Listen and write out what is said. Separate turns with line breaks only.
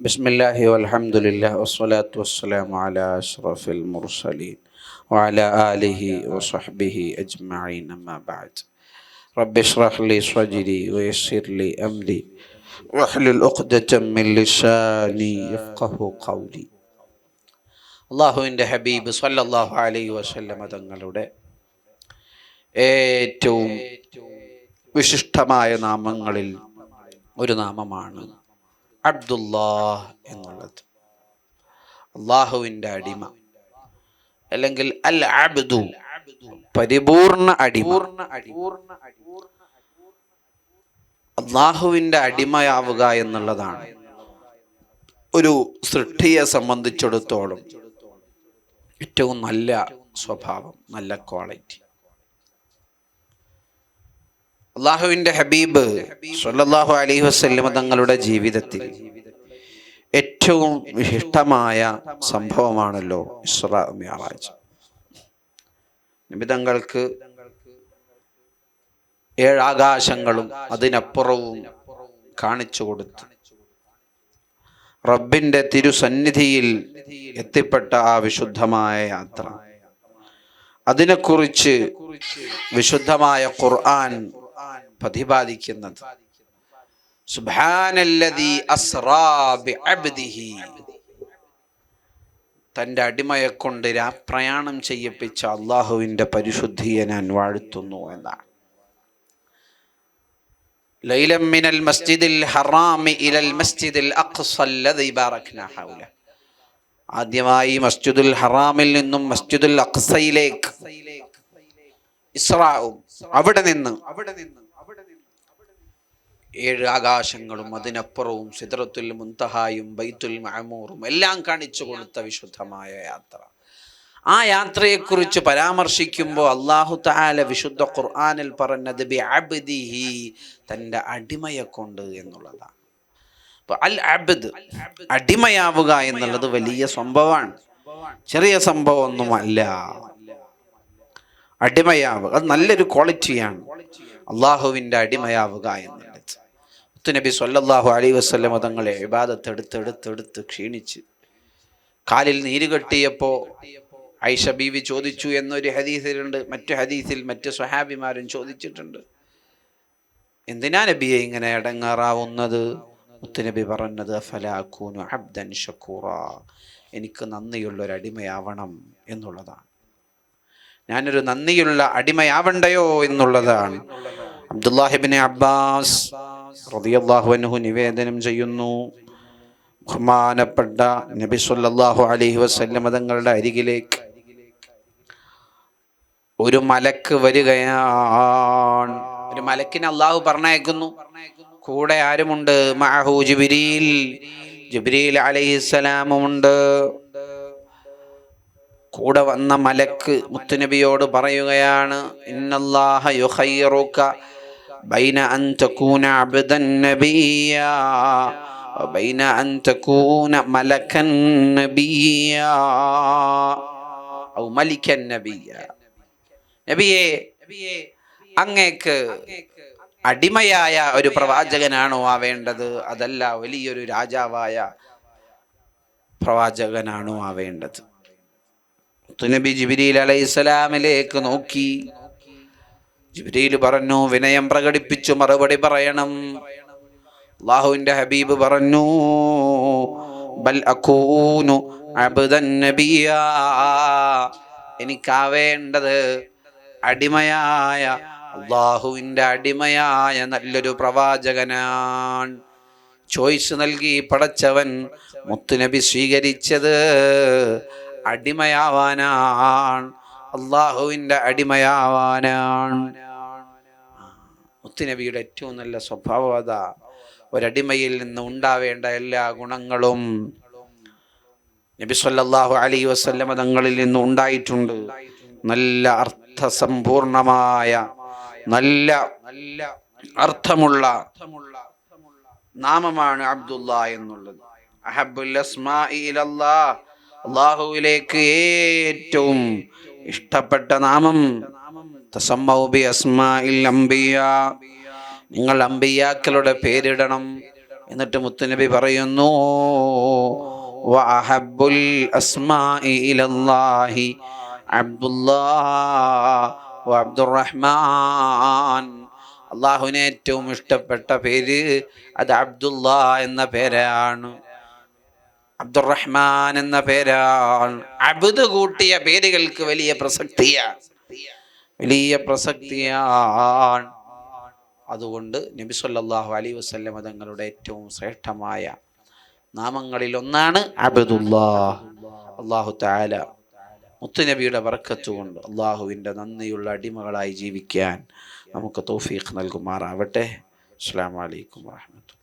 بسم الله والحمد لله والصلاة والسلام على أشرف المرسلين وعلى آله وصحبه أجمعين أما بعد رب اشرح لي صدري ويسر لي أمري واحلل عقدة من لساني يفقه قولي അള്ളാഹുവിൻ്റെ ഹബീബ് സല്ലല്ലാഹു അലൈഹി വസല്ലമ തങ്ങളുടെ ഏറ്റവും വിശിഷ്ടമായ നാമങ്ങളിൽ ഒരു നാമമാണ് അബ്ദുല്ലാഹ് എന്നുള്ളത്. അള്ളാഹുവിന്റെ അടിമ. അല്ലെങ്കിൽ അൽ അബ്ദു. പരിപൂർണ അടിമ. അള്ളാഹുവിന്റെ അടിമയാവുക എന്നുള്ളതാണ്. ഒരു സൃഷ്ടിയെ സംബന്ധിച്ചിടത്തോളം ഏറ്റവും നല്ല സ്വഭാവം നല്ല ക്വാളിറ്റി. അള്ളാഹുവിന്റെ ഹബീബ് സല്ലാഹു അലൈഹി വസ്ലമ തങ്ങളുടെ ജീവിതത്തിൽ ഏറ്റവും വിശിഷ്ടമായ സംഭവമാണല്ലോ ഇസ്രാ മിയറാജ് നബി തങ്ങൾക്ക് ഏഴാകാശങ്ങളും അതിനപ്പുറവും കാണിച്ചു കൊടുത്തു. റബ്ബിന്റെ തിരുസന്നിധിയിൽ എത്തിപ്പെട്ട ആ വിശുദ്ധമായ യാത്ര. അതിനെക്കുറിച്ച് വിശുദ്ധമായ ഖുർആൻ പ്രതിപാദിക്കുന്നത്. സുബാനല്ലതി തന്റെ അടിമയെ കൊണ്ട് പ്രയാണം ചെയ്യിപ്പിച്ച അള്ളാഹുവിന്റെ പരിശുദ്ധിയെ ഞാൻ വാഴ്ത്തുന്നു എന്നാണ്. മിനൽ മസ്ജിദിൽ ഇലൽ മസ്ജിദിൽ ബാറക്നാ ഹൗല. ആദ്യമായി മസ്ജിദുൽ ഹറാമിൽ നിന്നും മസ്ജിദുൽ അഖ്സയിലേക്ക് ഇസ്രാവും അവിടെ നിന്ന് അവിടെ നിന്ന് ഏഴ് ആകാശങ്ങളും അതിനപ്പുറവും സിദ്രത്തുൽ മുന്തഹായും ബൈത്തുൽ മഅമൂറും എല്ലാം കാണിച്ചു കൊടുത്ത വിശുദ്ധമായ യാത്ര. ആ യാത്രയെക്കുറിച്ച് പരാമർശിക്കുമ്പോൾ അള്ളാഹു താല വിശുദ്ധ ഖുർആാനിൽ പറഞ്ഞത് ബി അബ്ദിഹി തന്റെ അടിമയെ കൊണ്ട് എന്നുള്ളതാണ്. അപ്പൊ അൽ അബ്ദ് അടിമയാവുക എന്നുള്ളത് വലിയ സംഭവമാണ്. ചെറിയ സംഭവമൊന്നുമല്ല. അടിമയാവുക. അത് നല്ലൊരു ക്വാളിറ്റിയാണ്. അള്ളാഹുവിന്റെ അടിമയാവുക എന്നുള്ളത്. മുത്തുനബി സൊല്ലാഹു അലൈഹി വസല്ലമ തങ്ങളെ ഇബാദത്ത് എടുത്തെടുത്തെടുത്ത് ക്ഷീണിച്ച് കാലിൽ നീര് കെട്ടിയപ്പോൾ ഐഷ ബീവി ചോദിച്ചു എന്നൊരു ഹദീസിലുണ്ട്. മറ്റു ഹദീസിൽ മറ്റു സ്വഹാബിമാരും ചോദിച്ചിട്ടുണ്ട്. എന്തിനാ നബിയെ ഇങ്ങനെ ഇടങ്ങാറാവുന്നത് മുത്തുനബി പറഞ്ഞത് ഫലാഖൂനു അബ്ദൻ ഷക്കൂറ. എനിക്ക് നന്ദിയുള്ള ഒരു അടിമയാവണം എന്നുള്ളതാണ്. ഞാനൊരു നന്ദിയുള്ള അടിമയാവണ്ടയോ എന്നുള്ളതാണ്. അബ്ദുല്ലാഹിബിനെ അബ്ബാസ് റളിയല്ലാഹു അൻഹു നിവേദനം ചെയ്യുന്നു. ബഹുമാനപ്പെട്ട നബി സല്ലാഹു അലൈഹി വസ്ല്ലം തങ്ങളുടെ അരികിലേക്ക്. ഒരു മലക്ക് വരികയാണ്. ഒരു മലക്കിനെ അള്ളാഹു പറഞ്ഞയക്കുന്നു. കൂടെ ആരുമുണ്ട്? മാഹു ജുബിരിൽ. ജിബ്രീൽ അലൈഹിസ്സലാമുണ്ട് കൂടെ വന്ന മലക്ക് മുത്തുനബിയോട് പറയുകയാണ് ഇന്നല്ലാഹ യുഹൈറുക ബൈന അൻ തകൂന അബ്ദൻ നബിയ ബൈന അൻ തകൂന മലക്കൻ നബിയ ഔ മലിക്കൻ നബിയ നബിയെ അങ്ങേക്ക് അടിമയായ ഒരു പ്രവാചകനാണോ ആവേണ്ടത്? അതല്ല വലിയൊരു രാജാവായ പ്രവാചകനാണോ ആവേണ്ടത്? നബി ജിബിരിയിൽ അലൈഹിസ്സലാമിലേക്ക് നോക്കി. ജിബിരിയിൽ പറഞ്ഞു വിനയം പ്രകടിപ്പിച്ചു മറുപടി പറയണം. അള്ളാഹുവിന്റെ ഹബീബ് പറഞ്ഞു ബൽ അക്കൂനു എനിക്കാവേണ്ടത് അടിമയായ അള്ളാഹുവിന്റെ അടിമയായ നല്ലൊരു പ്രവാചകനാണ്. ചോയ്സ് നൽകി പടച്ചവൻ മുത്തുനബി സ്വീകരിച്ചത്. അടിമയാവാനാണ്. അള്ളാഹുവിന്റെ അടിമയാവാനാണ്. മുത്തുനബിയുടെ ഏറ്റവും നല്ല സ്വഭാവം അതാ. ഒരടിമയിൽ നിന്ന് ഉണ്ടാവേണ്ട എല്ലാ ഗുണങ്ങളും നബി സല്ലാഹു അലൈഹി വസല്ലമ തങ്ങളിൽ നിന്ന് ഉണ്ടായിട്ടുണ്ട്. നല്ല അർത്ഥസമ്പൂർണമായ നല്ല നല്ല അർത്ഥമുള്ള നാമമാണ് അബ്ദുള്ള എന്നുള്ളത്. അഹബുൽ അള്ളാഹുവിലേക്ക് ഏറ്റവും ഇഷ്ടപ്പെട്ട നാമം തസമ്മൗബി അസ്മാഇൽ അംബിയ. നിങ്ങൾ അമ്പിയാക്കളുടെ പേരിടണം എന്നിട്ട് മുത്തുനബി പറയുന്നു വഅഹബ്ബുൽ അസ്മാഇ ഇലല്ലാഹി അബ്ദുല്ലാഹ് വഅബ്ദുറഹ്മാൻ അള്ളാഹുവിന് ഏറ്റവും ഇഷ്ടപ്പെട്ട പേര് അത് അബ്ദുള്ള എന്ന പേരാണ്. അബ്ദുറഹ്മാൻ എന്ന പേരാണ്. അബുദ് കൂട്ടിയ പേരുകൾക്ക് വലിയ പ്രസക്തിയാണ് വലിയ പ്രസക്തിയാണ്. അതുകൊണ്ട് നബി സല്ലാഹു അലൈഹി വസല്ലം തങ്ങളുടെ ഏറ്റവും ശ്രേഷ്ഠമായ നാമങ്ങളിൽ ഒന്നാണ് അബദുല്ലാ അള്ളാഹു താല മുത്തുനബിയുടെ കൊണ്ട് അള്ളാഹുവിന്റെ നന്ദിയുള്ള അടിമകളായി ജീവിക്കാൻ നമുക്ക് തോഫീഖ് നൽകുമാറാവട്ടെ. അസ്സാം വലൈക്കും വാഹമത്തു